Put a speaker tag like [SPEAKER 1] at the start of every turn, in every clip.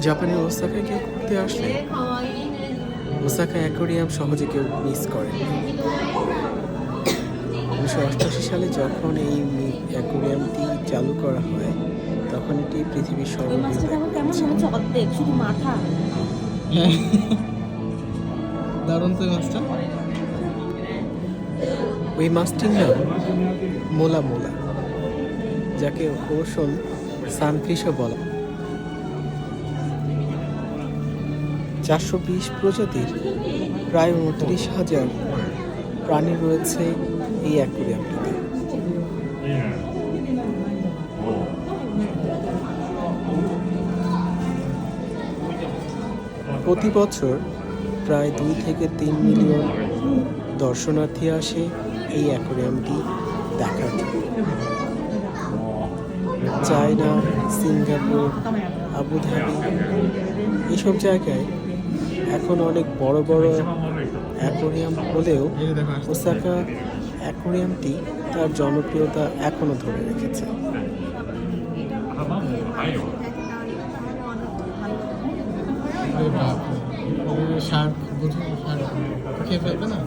[SPEAKER 1] জাপানের ওসাকায় কেউ ঘুরতে আসলে ওসাকা অ্যাকোরিয়াম সহজে কেউ মিস করে উনিশশো অষ্টআশি সালে যখন এই অ্যাকোরিয়ামটি চালু করা হয় তখন এটি পৃথিবীর সর্ববৃহৎ
[SPEAKER 2] দারুণ তো মাছটা।
[SPEAKER 1] ওই মাছটির নাম মোলা মোলা যাকে ওশন সানফিশও বলা চারশো বিশ প্রজাতির প্রায় উনত্রিশ হাজার প্রাণী রয়েছে এই অ্যাকুরিয়ামটিতে। প্রতি বছর প্রায় দুই থেকে তিন মিলিয়ন দর্শনার্থী আসে এই অ্যাকোরিয়ামটি দেখার জন্য। চায়না, সিঙ্গাপুর, আবুধাবি, এসব জায়গায় এখন অনেক বড় বড় অ্যাকোরিয়াম হলেও ওসাকা অ্যাকোরিয়ামটি তার জনপ্রিয়তা এখনও ধরে রেখেছে।
[SPEAKER 2] আরে বাপরে শার্ক বুঝো শার্ক খেয়ে ফেলবে না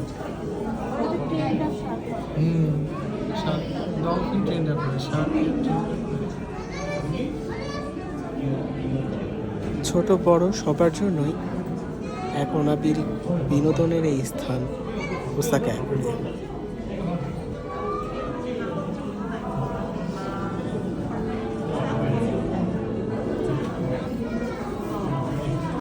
[SPEAKER 2] হুম শার্ক ডলফিন ট্রেন্ডার করে শার্ক
[SPEAKER 1] ছোট বড় সবার জন্যই এক অনাবিল বিনোদনের এই স্থান অ্যাকোরিয়াম